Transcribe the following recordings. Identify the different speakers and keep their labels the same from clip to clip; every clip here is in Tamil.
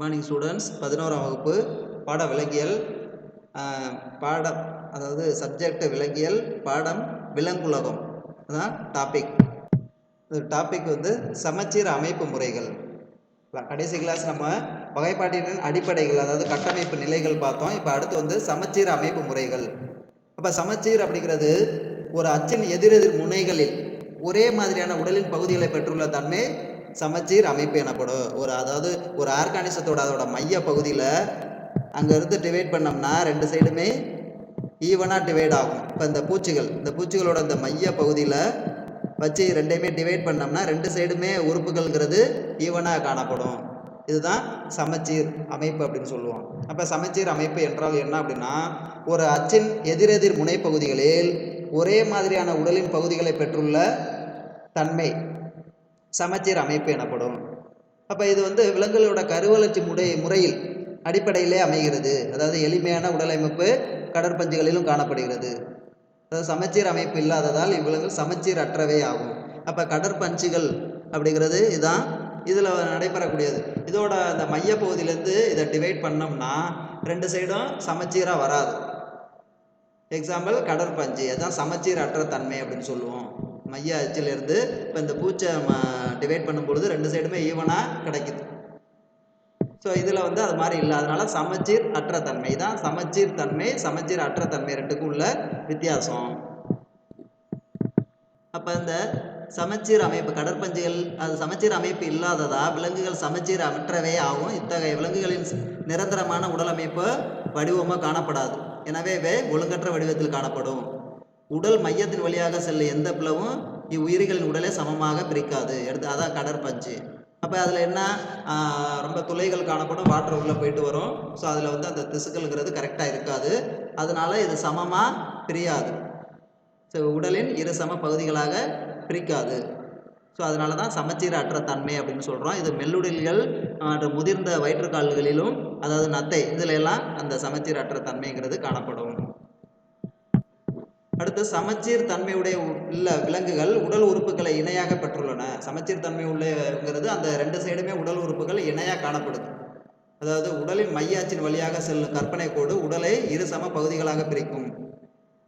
Speaker 1: குட் மார்னிங் ஸ்டூடெண்ட்ஸ் பதினோராம் வகுப்பு பாட விலங்கியல் பாடம் அதாவது சப்ஜெக்ட் விலங்கியல் பாடம் விலங்குலகம். அதான் டாபிக் டாபிக் வந்து சமச்சீர் அமைப்பு முறைகள். கடைசி கிளாஸ் நம்ம வகைப்பாட்டின் அடிப்படைகள் அதாவது கட்டமைப்பு நிலைகள் பார்த்தோம். இப்போ அடுத்து வந்து சமச்சீர் அமைப்பு முறைகள். அப்போ சமச்சீர் அப்படிங்கிறது ஒரு அச்சின் எதிரெதிர் முனைகளில் ஒரே மாதிரியான உடலின் பகுதிகளை பெற்றுள்ள தன்மை சமச்சீர் அமைப்பு எனப்படும். ஒரு அதாவது ஒரு ஆர்கானிசத்தோட அதோட மைய பகுதியில் அங்கேருந்து டிவைட் பண்ணோம்னா ரெண்டு சைடுமே ஈவனாக டிவைட் ஆகும். இப்போ இந்த பூச்சிகள் இந்த பூச்சிகளோட இந்த மைய பகுதியில் வச்சு ரெண்டையுமே டிவைட் பண்ணோம்னா ரெண்டு சைடுமே உறுப்புகள்ங்கிறது ஈவனாக காணப்படும். இதுதான் சமச்சீர் அமைப்பு அப்படின்னு சொல்லுவோம். அப்போ சமச்சீர் அமைப்பு என்றால் என்ன அப்படின்னா ஒரு அச்சின் எதிரெதிர் முனைப்பகுதிகளில் ஒரே மாதிரியான உடலின் பகுதிகளை பெற்றுள்ள தன்மை. சமச்சீர் அமைப்பு எனப்படும். அப்போ இது வந்து விலங்குகளோட கருவளர்ச்சி முறை முறையில் அடிப்படையிலே அமைகிறது. அதாவது எளிமையான உடலமைப்பு கடற்பஞ்சுகளிலும் காணப்படுகிறது. அதாவது சமச்சீர் அமைப்பு இல்லாததால் இவ்விலங்குகள் சமச்சீர் அற்றவை ஆகும். அப்போ கடற்பஞ்சுகள் அப்படிங்கிறது இதுதான் இதில் நடைபெறக்கூடியது. இதோட அந்த மையப்பகுதியிலேருந்து இதை டிவைட் பண்ணோம்னா ரெண்டு சைடும் சமச்சீராக வராது. எக்ஸாம்பிள் கடற்பஞ்சு. அதுதான் சமச்சீர் அற்ற தன்மை அப்படின்னு சொல்லுவோம். மைய அச்சிலிருந்து இப்போ இந்த பூச்சை டிவைட் பண்ணும்பொழுது ரெண்டு சைடுமே ஈவனாக கிடைக்குது. ஸோ இதில் வந்து அது மாதிரி இல்லை. அதனால சமச்சீர் அற்ற தன்மை. தான் சமச்சீர் தன்மை சமச்சீர் அற்ற தன்மை ரெண்டுக்கும் உள்ள வித்தியாசம். அப்போ இந்த சமச்சீர் அமைப்பு கடற்பஞ்சுகள் அது சமச்சீர் அமைப்பு இல்லாததா? விலங்குகள் சமச்சீர் அற்றவே ஆகும். இத்தகைய விலங்குகளின் நிரந்தரமான உடலமைப்பு வடிவமாக காணப்படாது. எனவே இவை ஒழுங்கற்ற வடிவத்தில் காணப்படும். உடல் மையத்தின் வழியாக செல்லும் எந்த பிளவும் இவ்வுயிரிகளின் உடலை சமமாக பிரிக்காது. எடுத்து அதான் கடற்பஞ்சு அப்போ அதில் என்ன ரொம்ப துளைகள் காணப்படும் வாட்டர் உள்ளே போயிட்டு வரும். ஸோ அதில் வந்து அந்த திசுக்கள்ங்கிறது கரெக்டாக இருக்காது. அதனால இது சமமாக பிரியாது. ஸோ உடலின் இரு சம பகுதிகளாக பிரிக்காது. ஸோ அதனால தான் சமச்சீர் அற்ற தன்மை அப்படின்னு சொல்கிறோம் இது மெல்லுடல்கள் மற்றும் முதிர்ந்த வயிற்றுக்கால்களிலும் அதாவது நத்தை இதில் எல்லாம் அந்த சமச்சீர் அற்ற தன்மைங்கிறது காணப்படும். அடுத்து சமச்சீர் தன்மையுடைய உள்ள விலங்குகள் உடல் உறுப்புகளை இணையாக பெற்றுள்ளன. சமச்சீர் தன்மை உள்ளங்கிறது அந்த ரெண்டு சைடுமே உடல் உறுப்புகள் இணையாக காணப்படுது. அதாவது உடலின் மையாச்சின் வழியாக செல்லும் கற்பனை கோடு உடலை இரு சம பகுதிகளாக பிரிக்கும்.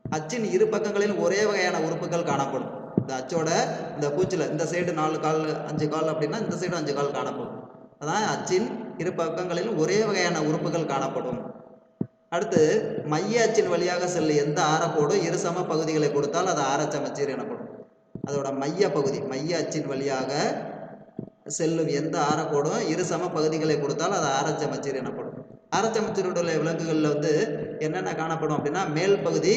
Speaker 1: அச்சின் இரு பக்கங்களில் ஒரே வகையான உறுப்புகள் காணப்படும். இந்த அச்சோட இந்த பூச்சில் இந்த சைடு நாலு கால் அஞ்சு கால் அப்படின்னா இந்த சைடு அஞ்சு கால் காணப்படும். அதான் அச்சின் இரு பக்கங்களிலும் ஒரே வகையான உறுப்புகள் காணப்படும். அடுத்து மைய அச்சின் வழியாக செல்லும் எந்த ஆரக்கோடும் இருசம பகுதிகளை கொடுத்தால் அது ஆரச்சமச்சீர் எனப்படும். அதோட மைய பகுதி மைய அச்சின் வழியாக செல்லும் எந்த ஆரக்கோடும் இரு சம பகுதிகளை கொடுத்தால் அது ஆரச்சமச்சீர் எனப்படும். ஆரச்சமச்சீருடைய விலங்குகளில் வந்து என்னென்ன காணப்படும் அப்படின்னா மேல் பகுதி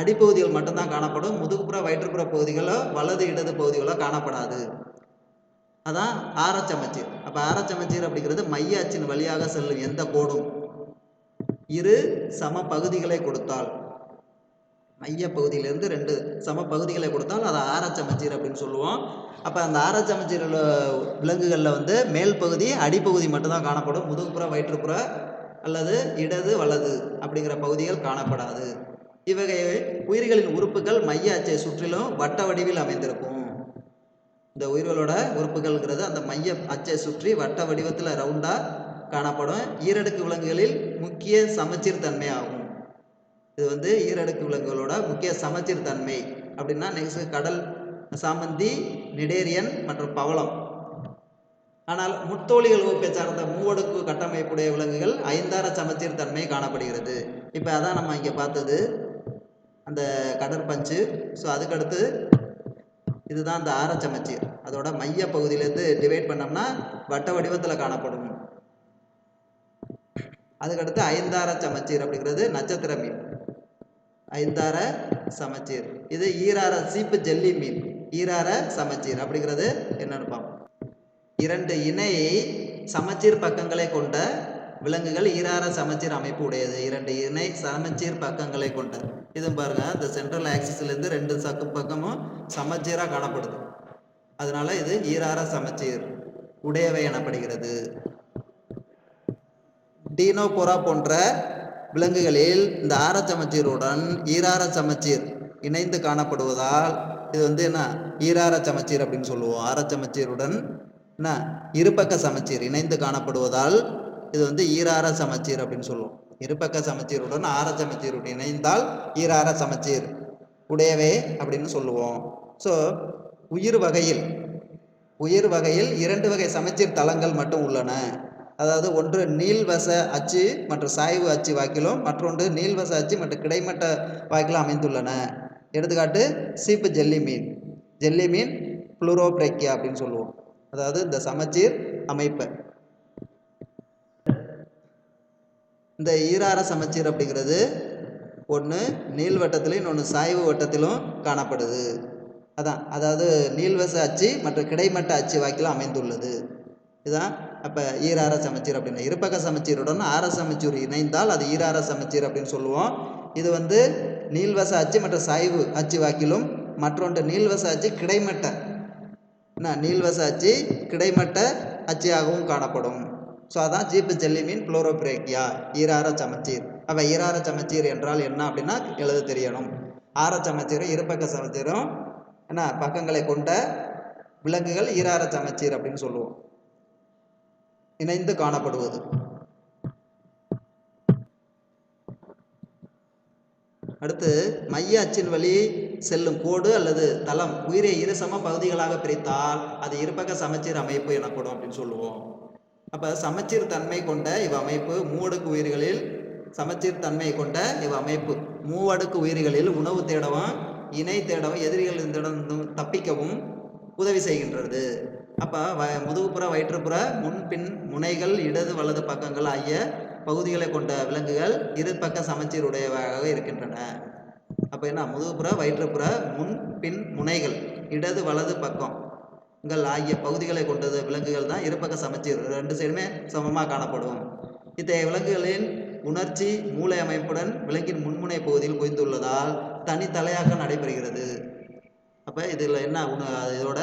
Speaker 1: அடிப்பகுதிகள் மட்டும்தான் காணப்படும் முதுகுப்புற வயிற்றுப்புற பகுதிகளோ வலது இடது பகுதிகளோ காணப்படாது. அதான் ஆரச்சமச்சீர் அப்போ ஆரச்சமச்சீர் அப்படிங்கிறது மைய அச்சின் வழியாக செல்லும் எந்த கோடும். இரு சம பகுதிகளை கொடுத்தால். மைய பகுதியிலிருந்து ரெண்டு சம பகுதிகளை கொடுத்தால் அதை ஆராய்ச்சமச்சீர் அப்படின்னு சொல்லுவோம். அப்போ அந்த ஆரச்சமச்சீர் விலங்குகளில் வந்து மேல் பகுதி அடிப்பகுதி மட்டும்தான் காணப்படும். முதுகுப்புற வயிற்றுப்புற அல்லது இடது வலது அப்படிங்கிற பகுதிகள் காணப்படாது. இவ்வகை உயிர்களின் உறுப்புகள் மைய அச்சை சுற்றிலும் வட்ட வடிவில் அமைந்திருக்கும். இந்த உயிர்களோட உறுப்புகள்ங்கிறது அந்த மைய அச்சை சுற்றி வட்ட வடிவத்தில் ரவுண்டாக காணப்படும். ஈரடுக்கு விலங்குகளில் முக்கிய சமச்சீர் தன்மை ஆகும். இது வந்து ஈரடுக்கு விலங்குகளோட முக்கிய சமச்சீர் தன்மை அப்படின்னா நெக்ஸ்ட் கடல் சாமந்தி நிடேரியன் மற்றும் பவளம். ஆனால் முத்தோலிகள் வகுப்பை சார்ந்த மூவடுக்கு கட்டமைப்புடைய விலங்குகள் ஐந்தார சமச்சீர் தன்மை காணப்படுகிறது. இப்போ அதான் நம்ம இங்கே பார்த்தது. அந்த கடற்பஞ்சு ஸோ அதுக்கடுத்து இதுதான் அந்த ஆரச்சமச்சீர் அதோட மைய பகுதியிலேருந்து டிவைட் பண்ணோம்னா வட்ட வடிவத்தில் காணப்படும். அதுக்கடுத்து ஐந்தார சமச்சீர் அப்படிங்கிறது நட்சத்திர மீன். ஐந்தார சமச்சீர். இது ஈரார சீப்பு ஜெல்லி மீன். ஈரார சமச்சீர் அப்படிங்கிறது என்னன்னு பார்ப்போம். இரண்டு இணை சமச்சீர் பக்கங்களை கொண்ட விலங்குகள் ஈரார சமச்சீர் அமைப்பு உடையது. இரண்டு இணை சமச்சீர் பக்கங்களை கொண்ட. இது பாருங்க இந்த சென்ட்ரல் ஆக்சிஸ்லேருந்து ரெண்டு சக்கு பக்கமும் சமச்சீராக காணப்படுது. அதனால இது ஈரார சமச்சீர் உடையவை எனப்படுகிறது. டீனோபோரா போன்ற விலங்குகளில் இந்த ஆரச்சமச்சீருடன் ஈரார சமச்சீர் இணைந்து காணப்படுவதால் இது வந்து என்ன? ஈரார சமச்சீர் அப்படின்னு சொல்லுவோம். ஆரச்சமச்சீருடன் என்ன? இருபக்க சமச்சீர் இணைந்து காணப்படுவதால் இது வந்து ஈரார சமச்சீர் அப்படின்னு சொல்லுவோம். இருபக்க சமச்சீருடன் ஆர சமச்சீருடன் இணைந்தால் ஈரார சமச்சீர் உடையவே அப்படின்னு சொல்லுவோம். ஸோ உயிர் வகையில் உயிர் வகையில் இரண்டு வகை சமச்சீர் தளங்கள் மட்டும் உள்ளன. அதாவது ஒன்று நீள்வச அச்சு மற்றும் சாய்வு அச்சு வாக்கிலும் மற்றொன்று நீள்வச அச்சு மற்றும் கிடைமட்ட வாக்கிலும் அமைந்துள்ளன. எடுத்துக்காட்டு சீப்பு ஜெல்லி மீன். ஜெல்லி மீன் புளூரோப்ரேக்கியா அப்படின்னு சொல்லுவோம். அதாவது இந்த சமச்சீர் அமைப்பு. இந்த ஈரார சமச்சீர் அப்படிங்கிறது ஒன்று நீள்வட்டத்திலும் இன்னொன்று சாய்வு வட்டத்திலும் காணப்படுது. அதான் அதாவது நீள்வச அச்சு மற்றும் கிடைமட்ட அச்சு வாக்கிலும் அமைந்துள்ளது. இதுதான். அப்போ ஈரார சமச்சீர் அப்படின்னு. இருபக்க சமச்சீருடன் ஆர சமச்சீர் இணைந்தால் அது ஈரார சமச்சீர் அப்படின்னு சொல்லுவோம். இது வந்து நீள்வச அச்சு மற்றும் சாய்வு அச்சு வாக்கிலும் மற்றொன்று நீள்வச அச்சு கிடைமட்ட. என்ன? நீள்வச அச்சு கிடைமட்ட அச்சியாகவும் காணப்படும். ஸோ அதான் ஜீப்பு ஜெல்லி மீன் புளோரோபிரேக்கியா ஈரார சமச்சீர். அப்போ ஈரார சமச்சீர் என்றால் என்ன அப்படின்னா எழுத தெரியணும். ஆர சமச்சீரும் இருபக்க சமச்சீரும் என்ன? பக்கங்களை கொண்ட விலங்குகள் ஈரார சமச்சீர் அப்படின்னு சொல்லுவோம். இணைந்து காணப்படுவது. அடுத்து மைய அச்சின் வழி செல்லும் கோடு அல்லது தளம் உயிரை இரு சம பகுதிகளாக பிரித்தால் அது இருபக்க சமச்சீர் அமைப்பு எனப்படும் அப்படின்னு சொல்லுவோம். அப்போ சமச்சீர் தன்மை கொண்ட இவ் அமைப்பு மூவடுக்கு உயிர்களில் சமச்சீர் தன்மை கொண்ட இவ் அமைப்பு. மூவடுக்கு உயிர்களில் உணவு தேடவும் இணை தேடவும் எதிரிகளிடம் தப்பிக்கவும் உதவி செய்கின்றது. அப்போ வ முதுகுப்புற வயிற்றுப்புற முன்பின் முனைகள் இடது வலது பக்கங்கள் ஆகிய பகுதிகளை கொண்ட விலங்குகள் இரு பக்க சமச்சீர் உடையவாக இருக்கின்றன. அப்போ என்ன? முதுகுப்புற வயிற்றுப்புற முன் பின் முனைகள் இடது வலது பக்கங்கள் ஆகிய பகுதிகளை கொண்டது விலங்குகள் தான் இருபக்க சமச்சீர். ரெண்டு சைடுமே சமமாக காணப்படும். இத்தகைய விலங்குகளின் உணர்ச்சி மூளை அமைப்புடன் விலங்கின் முன்முனை பகுதியில் குவிந்துள்ளதால் தனித்தலையாக நடைபெறுகிறது. அப்போ இதில் என்ன உண இதோட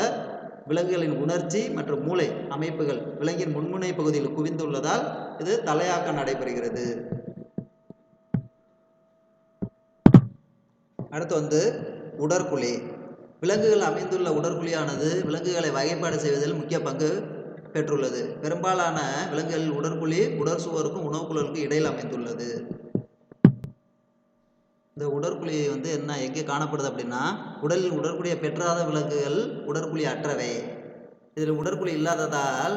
Speaker 1: விலங்குகளின் உணர்ச்சி மற்றும் மூளை அமைப்புகள் விலங்கின் முன்முனை பகுதியில் குவிந்துள்ளதால் இது தலையாக்கம் நடைபெறுகிறது. அடுத்து வந்து உடற்குழி. விலங்குகள் அமைந்துள்ள உடற்குழியானது விலங்குகளை வகைப்பாடு செய்வதில் முக்கிய பங்கு பெற்றுள்ளது. பெரும்பாலான விலங்குகளில் உடற்குழி உடற்சுவருக்கும் உணவுக்குழலுக்கும் இடையில் அமைந்துள்ளது. இந்த உடற்குழி வந்து என்ன எங்கே காணப்படுது அப்படின்னா உடலில் உடற்குழியை பெற்றாத விலங்குகள் உடற்குழி அற்றவை. இதில் உடற்குழி இல்லாததால்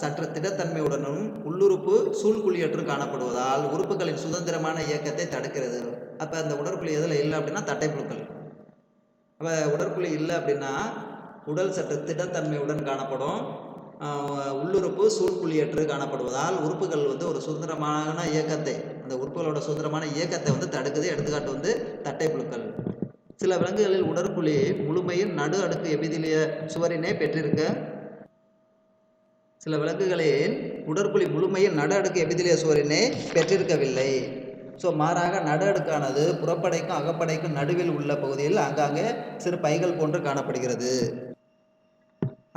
Speaker 1: சற்று திடத்தன்மையுடனும் உள்ளுறுப்பு சூழ்குழியற்றும் காணப்படுவதால் உறுப்புகளின் சுதந்திரமான இயக்கத்தை தடுக்கிறது. அப்போ அந்த உடற்குழி எதில் இல்லை அப்படின்னா தட்டைப்புழுக்கள். அப்போ உடற்குழி இல்லை அப்படின்னா உடல் சற்று திடத்தன்மையுடன் காணப்படும். உள்ளுறுப்பு சூழ்குழியற்று காணப்படுவதால் உறுப்புகள் வந்து ஒரு சுதந்திரமான இயக்கத்தை அந்த உறுப்புகளோட சுதந்திரமான இயக்கத்தை வந்து தடுக்குது. எடுத்துக்காட்டு வந்து தட்டைப்புழுக்கள் சில விலங்குகளில் உடற்குழி முழுமையின் நடு அடுக்கு எபிதிலிய சுவரினை பெற்றிருக்க. சில விலங்குகளில் உடற்குழி முழுமையில் நடு அடுக்கு எபிதிலிய சுவரினை பெற்றிருக்கவில்லை. ஸோ மாறாக நடு அடுக்கானது புறப்படைக்கும் அகப்படைக்கும் நடுவில் உள்ள பகுதியில் ஆங்காங்கே சிறு பைகள் போன்று காணப்படுகிறது.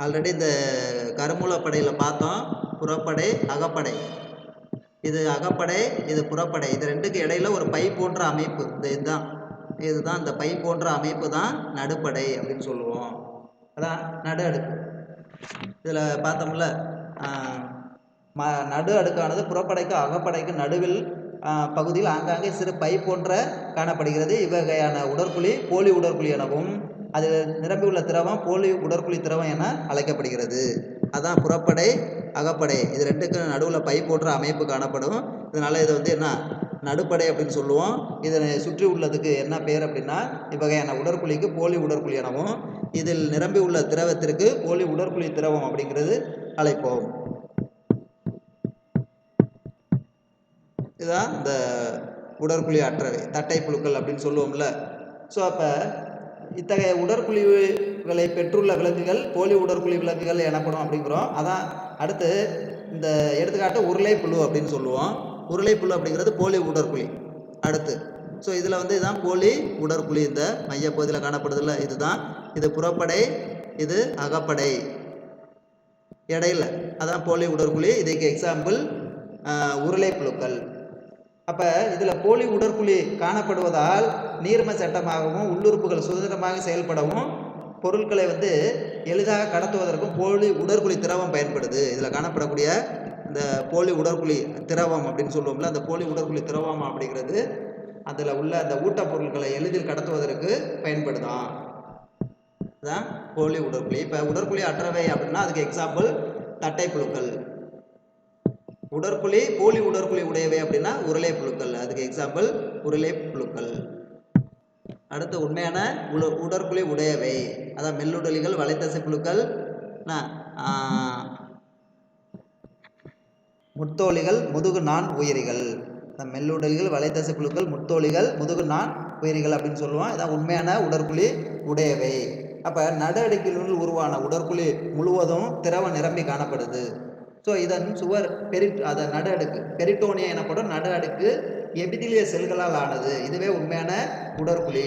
Speaker 1: ஆல்ரெடி இந்த கருமூலப்படையில் பார்த்தோம். புறப்படை அகப்படை. இது அகப்படை இது புறப்படை. இது ரெண்டுக்கு இடையில ஒரு பை போன்ற அமைப்பு. இந்த இதுதான். இதுதான் இந்த பை போன்ற அமைப்பு தான் நடுப்படை அப்படின்னு சொல்லுவோம். அதான் நடு அடுக்கு. இதில் பார்த்தோம்ல ம நடு அடுக்கானது புறப்படைக்கு அகப்படைக்கு நடுவில் பகுதியில் ஆங்காங்கே சிறு பை போன்ற காணப்படுகிறது. இவ்வகையான உடற்குழி போலி உடற்குழி எனவும் அதில் நிரம்பியுள்ள திரவம் போலி உடற்குழி திரவம் என அழைக்கப்படுகிறது. அதான் புறப்படை அகப்படை. இது ரெண்டுக்கும் நடுவில் பை போன்ற அமைப்பு காணப்படும். இதனால் இது வந்து என்ன? நடுப்படை அப்படின்னு சொல்லுவோம். இதனை சுற்றி உள்ளதுக்கு என்ன பேர் அப்படின்னா இவ்வகையான உடற்குழிக்கு போலி உடற்குழி எனவும் இதில் நிரம்பி உள்ள திரவத்திற்கு போலி உடற்குழி திரவம் அப்படிங்கிறது அழைப்போம். இதுதான் இந்த உடற்குழி அற்றவை தட்டை புழுக்கள் அப்படின்னு சொல்லுவோம்ல. ஸோ அப்போ இத்தகைய உடற்குழிவுகளை பெற்றுள்ள விலங்குகள் போலி உடற்குழி விலங்குகள் எனப்படும் அப்படிங்கிறோம். அதான் அடுத்து இந்த எடுத்துக்காட்டு உருளை புழு அப்படின்னு சொல்லுவோம். உருளை புழு அப்படிங்கிறது போலி உடற்குழி. அடுத்து. ஸோ இதில் வந்து இதுதான் போலி உடற்குழி. இந்த மையப்பகுதியில் காணப்படுதில்ல இதுதான். இது புறப்படை இது அகப்படை. இடையில அதான் போலி உடற்குழி. இதுக்கு எக்ஸாம்பிள் உருளை புழுக்கள் அப்போ இதில் போலி உடற்குழி காணப்படுவதால் நீர்ம சட்டமாகவும் உள்ளுறுப்புகள் சுதந்திரமாக செயல்படவும் பொருட்களை வந்து எளிதாக கடத்துவதற்கும் போலி உடற்குழி திரவம் பயன்படுது. இதில் காணப்படக்கூடிய இந்த போலி உடற்குழி திரவம் அப்படின்னு சொல்லுவோம்ல அந்த போலி உடற்குழி திரவம் அப்படிங்கிறது அதில் உள்ள அந்த ஊட்டப்பொருட்களை எளிதில் கடத்துவதற்கு பயன்படுதான். அதான் போலி உடற்குழி. இப்போ உடற்குழி அற்றவை அப்படின்னா அதுக்கு எக்ஸாம்பிள் தட்டை புழுக்கள் உடற்குழி போலி உடற்குழி உடையவை அப்படின்னா உருளை புழுக்கள். அதுக்கு எக்ஸாம்பிள் உருளை புழுக்கள். அடுத்து உண்மையான உல உடற்குழி உடையவை. அதான் மெல்லுடலிகள் வலைத்தசை புழுக்கள் முத்தோலிகள் முதுகு நான் உயிரிகள். இந்த மெல்லுடலிகள் வலைத்தசை புழுக்கள் முத்தோலிகள் முதுகு நான் உயிரிகள் அப்படின்னு சொல்லுவோம். இதான் உண்மையான உடற்குழி உடையவை. அப்போ நடு உருவான உடற்குழி முழுவதும் திரவ நிரம்பி காணப்படுது. ஸோ இதன் சுவர் பெரி அதை நடு அடுக்கு. பெரிட்டோனியா எனப்படும் நடு அடுக்கு எபிதிலிய செல்களால் ஆனது. இதுவே உண்மையான உடற்குழி.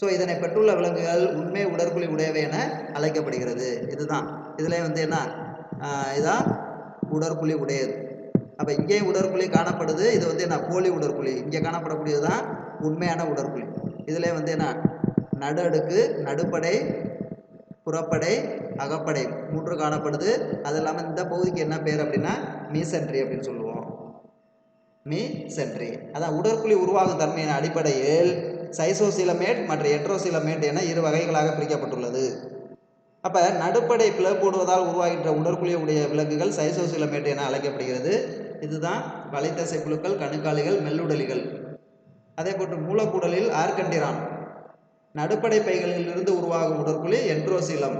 Speaker 1: ஸோ இதனை பெற்றுள்ள விலங்குகள் உண்மை உடற்குழி உடையவை என அழைக்கப்படுகிறது. இதுதான். இதில் வந்து என்ன? இதுதான் இதான் உடற்குழி உடையது. அப்போ இங்கே உடற்குழி காணப்படுது. இது வந்து என்ன? போலி உடற்குழி. இங்கே காணப்படக்கூடியது தான் உண்மையான உடற்குழி. இதில் வந்து என்ன? நடு அடுக்கு நடுப்படை புறப்படை அகப்படை மூன்று காணப்படுது. அது இல்லாமல் இந்த பகுதிக்கு என்ன பேர் அப்படின்னா? மீசென்ட்ரி அப்படின்னு சொல்லுவோம். மீ சென்ட்ரி அதான் உடற்குழி உருவாகும் தன்மையின் அடிப்படையில் சைசோசிலமேட் மற்றும் எட்ரோசிலமேட் என இரு வகைகளாக பிரிக்கப்பட்டுள்ளது. அப்போ நடுப்படை பிளவுபடுவதால் உருவாகின்ற உடற்குழியுடைய விலங்குகள் சைசோசிலமேட் என அழைக்கப்படுகிறது. இதுதான் வலைத்தசை புழுக்கள் கணுக்காளிகள் மெல்லுடலிகள். அதே போன்று மூலக்கூடலில் ஆர்கண்டிரான். நடுப்படை பைகளில் இருந்து உருவாகும் உடற்குழி என்ட்ரோசீலம்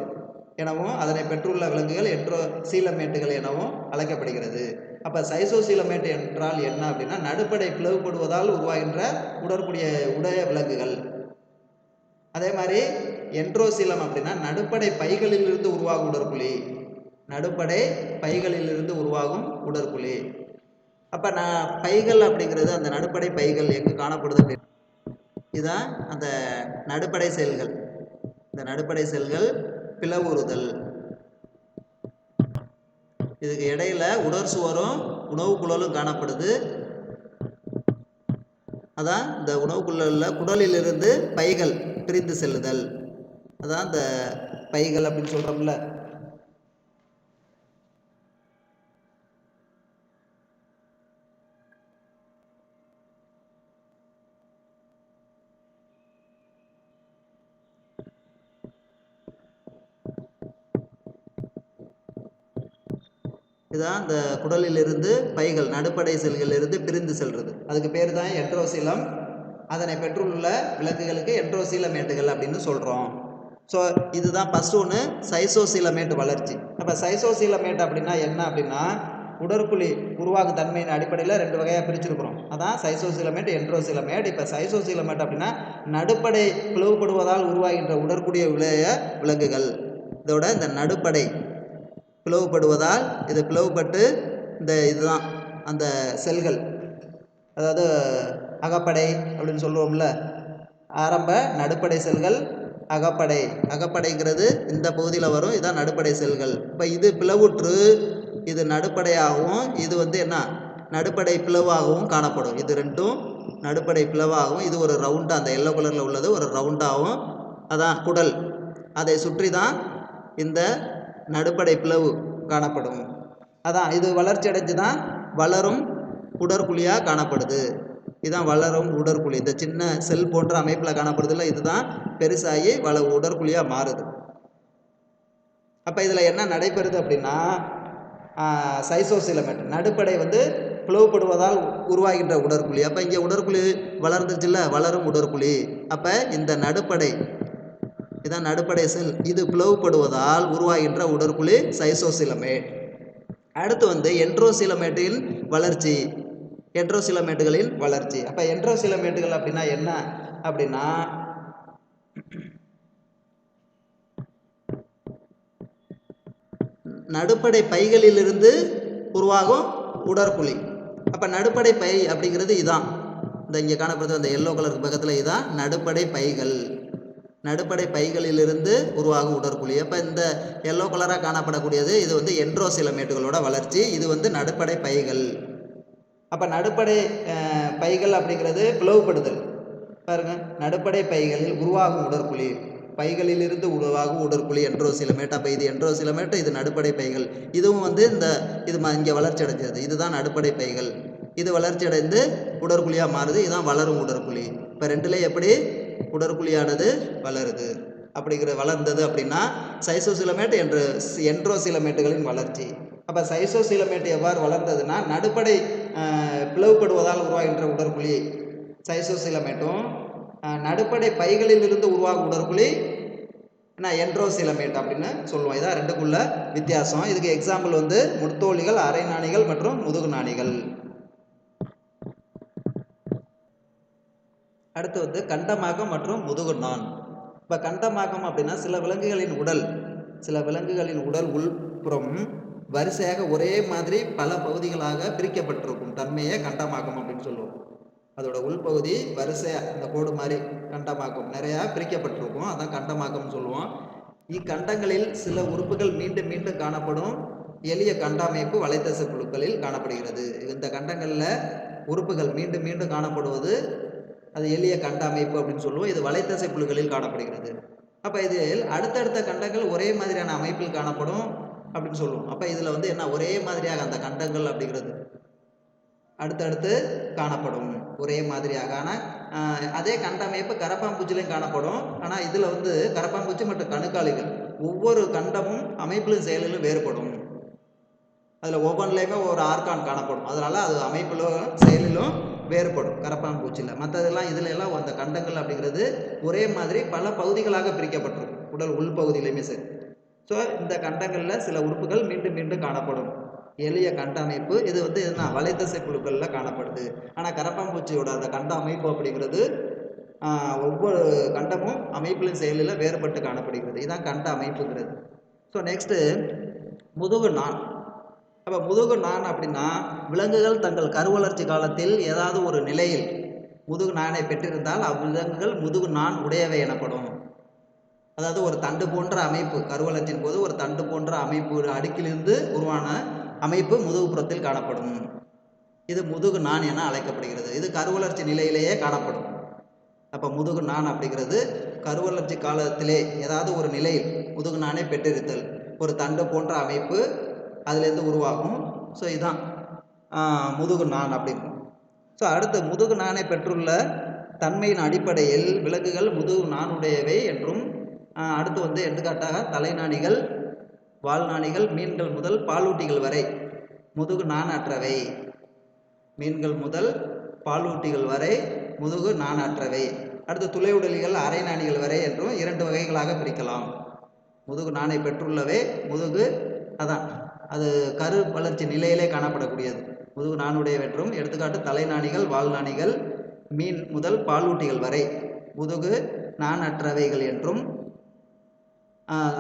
Speaker 1: எனவும் அதனை பெற்றுள்ள விலங்குகள் என்ட்ரோ சீலமேட்டுகள் எனவும் அழைக்கப்படுகிறது. அப்போ சைசோசீலமேட் என்றால் என்ன அப்படின்னா நடுப்படை பிளவுபடுவதால் உருவாகின்ற உடற்குடிய உடைய விலங்குகள். அதே மாதிரி என்ட்ரோசீலம் அப்படின்னா நடுப்படை பைகளிலிருந்து உருவாகும் உடற்குழி. நடுப்படை பைகளிலிருந்து உருவாகும் உடற்குழி. அப்போ நான் பைகள் அப்படிங்கிறது அந்த நடுப்படை பைகள் எங்கே காணப்படுது அப்படின்னு இதுதான் அந்த நடுப்படை செயல்கள். இந்த நடுப்படை செயல்கள் பிளவுறுதல். இதுக்கு இடையில உடற் சுவரும் உணவு குழலும் காணப்படுது. அதான் இந்த உணவு குழலில் குடலிலிருந்து பைகள் பிரிந்து செல்லுதல். அதான் இந்த பைகள் அப்படின்னு சொல்கிறோம்ல இதுதான் இந்த குடலிலிருந்து பைகள் நடுப்படை செல்களிலிருந்து பிரிந்து செல்வது அதுக்கு பேர் தான் எட்ரோசிலம். அதனை பெற்றுள்ள விலங்குகளுக்கு எட்ரோசிலமேட்டுகள் அப்படின்னு சொல்கிறோம் ஸோ இதுதான் ஃபஸ்ட் ஒன்று சைசோசிலமேட் வளர்ச்சி. அப்போ சைசோசிலமேட் அப்படின்னா என்ன அப்படின்னா உடற்குழி உருவாகும் தன்மையின் அடிப்படையில் ரெண்டு வகையாக பிரிச்சிருக்கிறோம். அதான் சைசோசிலமேட் என்ட்ரோசிலமேட் இப்போ சைசோசிலமேட் அப்படின்னா நடுப்படை பிளவுபடுவதால் உருவாகின்ற உடற்குடிய விளைய விலங்குகள் இதோட இந்த நடுப்படை பிளவுபடுவதால் இது பிளவுபட்டு இந்த இதுதான் அந்த செல்கள். அதாவது அகப்படை அப்படின்னு சொல்லுவோம்ல ஆரம்ப நடுப்படை செல்கள் அகப்படை. அகப்படைங்கிறது இந்த பகுதியில் வரும் இதான் நடுப்படை செல்கள். இப்போ இது பிளவுற்று இது நடுப்படையாகவும் இது வந்து என்ன? நடுப்படை பிளவாகவும் காணப்படும். இது ரெண்டும் நடுப்படை பிளவாகவும் இது ஒரு ரவுண்டாக அந்த எல்லோ கலரில் உள்ளது ஒரு ரவுண்டாகவும் அதான் குடல். அதை சுற்றி தான் இந்த நடுப்படை பிளவு காணப்படும். அதான் இது வளர்ச்சி அடைஞ்சு தான் வளரும் உடற்குழியாக காணப்படுது. இதுதான் வளரும் உடற்குழி. இந்த சின்ன செல் போன்ற அமைப்பில் காணப்படுதுல இதுதான் பெருசாகி வள உடற்குழியாக மாறுது. அப்போ இதில் என்ன நடைபெறுது அப்படின்னா சைசோசிலமெட் நடுப்படை வந்து பிளவுபடுவதால் உருவாகின்ற உடற்குழி. அப்போ இங்கே உடற்குழி வளர்ந்துச்சுல்ல வளரும் உடற்குழி. அப்போ இந்த நடுப்படை இதுதான் நடுப்படை செல் இது பிளவுபடுவதால் உருவாகின்ற உடற்குழி சைசோசிலமேட் அடுத்து வந்து என்ட்ரோசிலமேட்டின் வளர்ச்சி. என்ட்ரோசிலமேட்டுகளின் வளர்ச்சி. அப்போ என்ட்ரோசிலமேட்டுகள் அப்படின்னா என்ன? அப்படின்னா நடுப்படை பைகளிலிருந்து உருவாகும் உடற்குழி. அப்போ நடுப்படை பை அப்படிங்கிறது இதான். இந்த இங்கே காணப்படுறது அந்த எல்லோ கலருக்கு பக்கத்தில் இதான் நடுப்படை பைகள். நடுப்படை பைகளிலிருந்து உருவாகும் உடற்குழி. அப்போ இந்த எல்லோ கலராக காணப்படக்கூடியது இது வந்து என்ட்ரோசிலமேட்டுகளோட வளர்ச்சி இது வந்து நடுப்படை பைகள். அப்போ நடுப்படை பைகள் அப்படிங்கிறது பிளவுபடுதல். பாருங்க நடுப்படை பைகளில் உருவாகும் உடற்குழி. பைகளிலிருந்து உருவாகும் உடற்குழி என்ட்ரோசிலமேட் அப்போ இது என்ட்ரோசிலமேட் இது நடுப்படை பைகள். இதுவும் வந்து இந்த இது ம இங்கே வளர்ச்சி அடைஞ்சது. இதுதான் நடுப்படை பைகள். இது வளர்ச்சி அடைந்து உடற்குழியாக மாறுது இதுதான் வளரும் உடற்குழி. இப்போ ரெண்டுலேயும் எப்படி? உடற்குழியானது வளருது. அப்படிங்கிற வளர்ந்தது அப்படின்னா சைசோசிலமேட் என்று என்ட்ரோசிலமேட்டுகளின் வளர்ச்சி. அப்போ சைசோசிலமேட் எவ்வாறு வளர்ந்ததுன்னா நடுப்படை பிளவுபடுவதால் உருவாகின்ற உடற்குழி. சைசோசிலமேட்டும் நடுப்படை பைகளிலிருந்து உருவாகும் உடற்குழி நான் என்ட்ரோசிலமேட் அப்படின்னு சொல்லுவோம். இதான் ரெண்டுக்குள்ள வித்தியாசம். இதுக்கு எக்ஸாம்பிள் வந்து முட்தோழிகள் அரை நாணிகள் மற்றும் முதுகு நாணிகள் அடுத்து வந்து கண்டமாகம் மற்றும் முதுகு நான் இப்போ கண்டமாகம் அப்படின்னா சில விலங்குகளின் உடல். சில விலங்குகளின் உடல் உள்புறம் வரிசையாக ஒரே மாதிரி பல பகுதிகளாக பிரிக்கப்பட்டிருக்கும். தன்மையே கண்டமாகம் அப்படின்னு சொல்லுவோம். அதோட உள்பகுதி வரிசையாக இந்த கோடு மாதிரி கண்டமாகம். நிறையா பிரிக்கப்பட்டிருக்கும். அதான் கண்டமாகம்னு சொல்லுவோம். இக்கண்டங்களில் சில உறுப்புகள் மீண்டும் மீண்டும் காணப்படும். எளிய கண்டமைப்பு வலைத்தசை புழுக்களில் காணப்படுகிறது. இந்த கண்டங்களில் உறுப்புகள் மீண்டும் மீண்டும் காணப்படுவது அது எளிய கண்ட அமைப்பு அப்படின்னு சொல்லுவோம். இது வலைத்தசை புழுக்களில் காணப்படுகிறது. அப்போ இதில் அடுத்தடுத்த கண்டங்கள் ஒரே மாதிரியான அமைப்பில் காணப்படும் அப்படின்னு சொல்லுவோம். அப்போ இதில் வந்து என்ன? ஒரே மாதிரியாக அந்த கண்டங்கள் அப்படிங்கிறது அடுத்தடுத்து காணப்படும். ஒரே மாதிரியாக. ஆனால் அதே கண்டமைப்பு கரப்பாம்பூச்சிலையும் காணப்படும். ஆனால் இதில் வந்து கரப்பாம்பூச்சி மற்றும் கணுக்காளிகள் ஒவ்வொரு கண்டமும் அமைப்பிலும் செயலிலும் வேறுபடும். அதில் ஒவ்வொன்றுலையுமே ஒரு ஆர்கான் காணப்படும். அதனால் அது அமைப்பிலும் செயலிலும் வேறுபடும். கரப்பான் பூச்சியில் மற்றதெல்லாம் இதில் எல்லாம் அந்த கண்டங்கள் அப்படிங்கிறது ஒரே மாதிரி பல பகுதிகளாக பிரிக்கப்பட்டிருக்கும். உடல் உள்பகுதியிலையுமே சரி. ஸோ இந்த கண்டங்களில் சில உறுப்புகள் மீண்டும் மீண்டும் காணப்படும். எளிய கண்ட அமைப்பு இது வந்து எதுனா வலைத்தசை குழுக்களில் காணப்படுது. ஆனால் கரப்பாம்பூச்சியோட அந்த கண்ட அமைப்பு அப்படிங்கிறது ஒவ்வொரு கண்டமும் அமைப்பிலும் செயலில் வேறுபட்டு காணப்படுகிறது. இதுதான் கண்ட அமைப்புங்கிறது. ஸோ நெக்ஸ்ட்டு முதுகு நான் அப்போ முதுகு நான் அப்படின்னா விலங்குகள் தங்கள் கருவளர்ச்சி காலத்தில் ஏதாவது ஒரு நிலையில் முதுகு நானை பெற்றிருந்தால் அவ்விலங்குகள் முதுகு நான் உடையவை எனப்படும். அதாவது ஒரு தண்டு போன்ற அமைப்பு கருவளர்ச்சியின் போது ஒரு தண்டு போன்ற அமைப்பு ஒரு அடுக்கிலிருந்து உருவான அமைப்பு முதுகுப்புறத்தில் காணப்படும். இது முதுகு நான் என அழைக்கப்படுகிறது. இது கருவளர்ச்சி நிலையிலேயே காணப்படும். அப்போ முதுகு நான் அப்படிங்கிறது கருவளர்ச்சி காலத்திலே ஏதாவது ஒரு நிலையில் முதுகு நானே பெற்றிருத்தல் ஒரு தண்டு போன்ற அமைப்பு அதுலேருந்து உருவாகும். ஸோ இதுதான் முதுகு நான் அப்படின்னு ஸோ அடுத்து முதுகு நானை பெற்றுள்ள தன்மையின் அடிப்படையில் விலங்குகள் முதுகு நானுடையவை என்றும் அடுத்து வந்து எடுத்துக்காட்டாக தலைநாணிகள் வால்நாணிகள் மீன்கள் முதல் பாலூட்டிகள் வரை முதுகு நானற்றவை மீன்கள் முதல் பாலூட்டிகள் வரை முதுகு நானற்றவை அடுத்து துளையுடலிகள் அரை நாணிகள் வரை என்றும் இரண்டு வகைகளாக பிரிக்கலாம். முதுகு நாணை பெற்றுள்ளவை முதுகு அதான். அது கரு வளர்ச்சி நிலையிலே காணப்படக்கூடியது. முதுகு நாணுடையவற்றும் எடுத்துக்காட்டு தலைநாணிகள் வால்நாணிகள் மீன் முதல் பாலூட்டிகள் வரை. முதுகு நாணற்றவைகள் என்றும்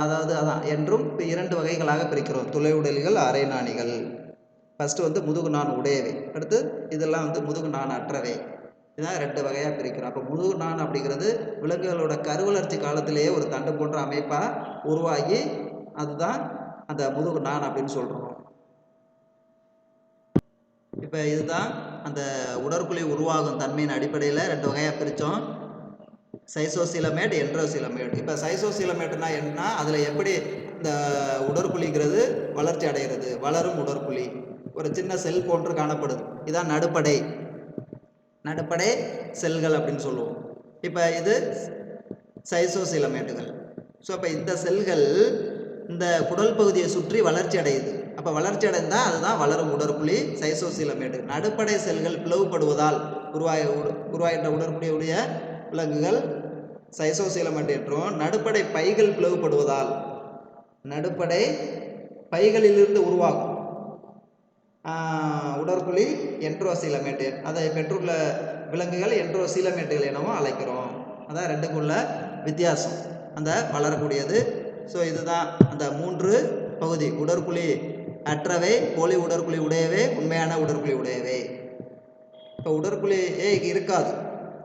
Speaker 1: அதாவது அதான் என்றும் இரண்டு வகைகளாக பிரிக்கிறோம். துளை உடல்கள் அரை நாணிகள். ஃபஸ்ட்டு வந்து முதுகு நான் உடையவை. அடுத்து இதெல்லாம் வந்து முதுகு நான் அற்றவை. இதான் ரெண்டு வகையாக பிரிக்கிறோம். அப்போ முதுகு நான் அப்படிங்கிறது விலங்குகளோட கருவளர்ச்சி காலத்திலேயே ஒரு தண்டு போன்ற அமைப்பாக உருவாகி அதுதான் அந்த முதுகு நான் அப்படின்னு சொல்கிறோம் இப்போ இதுதான் அந்த உடற்குழி உருவாகும் தன்மையின் அடிப்படையில் ரெண்டு வகையாக பிரித்தோம் சைசோசிலமேட் என்ட்ரோசிலமேட் இப்போ சைசோசிலமேட்னா என்னன்னா அதில் எப்படி இந்த உடற்குழிங்கிறது வளர்ச்சி அடைகிறது? வளரும் உடற்குழி. ஒரு சின்ன செல் போன்று காணப்படுது. இதான் நடுப்படை. நடுப்படை செல்கள் அப்படின்னு சொல்லுவோம். இப்போ இது சைசோசிலமேட்டுகள். ஸோ அப்போ இந்த செல்கள் இந்த குடல் பகுதியை சுற்றி வளர்ச்சி அடையுது. அப்போ வளர்ச்சி அடைந்தால் அதுதான் வளரும் உடற்குழி சைசோசிலமேட்டு. நடுப்படை செல்கள் பிளவுபடுவதால் உருவாய உரு- உருவாகின்ற உடற்குழியுடைய விலங்குகள் சைசோசிலமேட் என்றும் நடுப்படை பைகள் பிளவுபடுவதால் நடுப்படை பைகளிலிருந்து உருவாகும். உடற்குழி என்ட்ரோசிலமேட்டு. அதை பெற்றுள்ள விலங்குகள் என்ட்ரோசிலமேட்டுகள் எனவும் அழைக்கிறோம். அதான் ரெண்டுக்குள்ள வித்தியாசம். அந்த வளரக்கூடியது ஸோ இதுதான் அந்த மூன்று பகுதி. உடற்குழி அற்றவை போலி உடற்குழி உடையவே உண்மையான உடற்குழி உடையவை. இப்போ உடற்குழியே இருக்காது.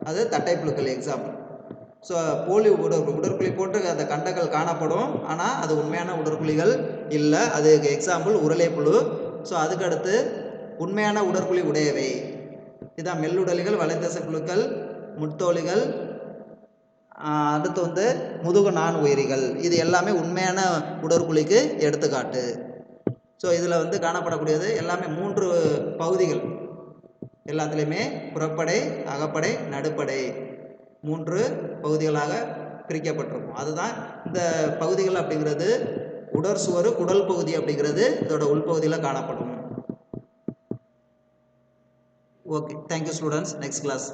Speaker 1: அது தட்டைப்புழுக்கள் எக்ஸாம்பிள் ஸோ போலி உடற் உடற்குழி போன்று அந்த கண்டங்கள் காணப்படும். ஆனால் அது உண்மையான உடற்குழிகள் இல்லை. அதுக்கு எக்ஸாம்பிள் உருளைப்புழு ஸோ அதுக்கடுத்து உண்மையான உடற்குழி உடையவை. இதான் மெல்லுடலிகள் வலைத்தசை புழுக்கள் முட்தோலிகள் அடுத்து வந்து முதுகு நான் உயிரிகள். இது எல்லாமே உண்மையான உடற்குழிக்கு எடுத்துக்காட்டு. ஸோ இதில் வந்து காணப்படக்கூடியது எல்லாமே மூன்று பகுதிகள். எல்லாத்துலேயுமே புறப்படை அகப்படை நடுப்படை மூன்று பகுதிகளாக பிரிக்கப்பட்டிருக்கும். அதுதான் இந்த பகுதிகள் அப்படிங்கிறது உடற் சுவர் குடல் பகுதி அப்படிங்கிறது இதோட உள்பகுதியில் காணப்படும். Okay thank you students next class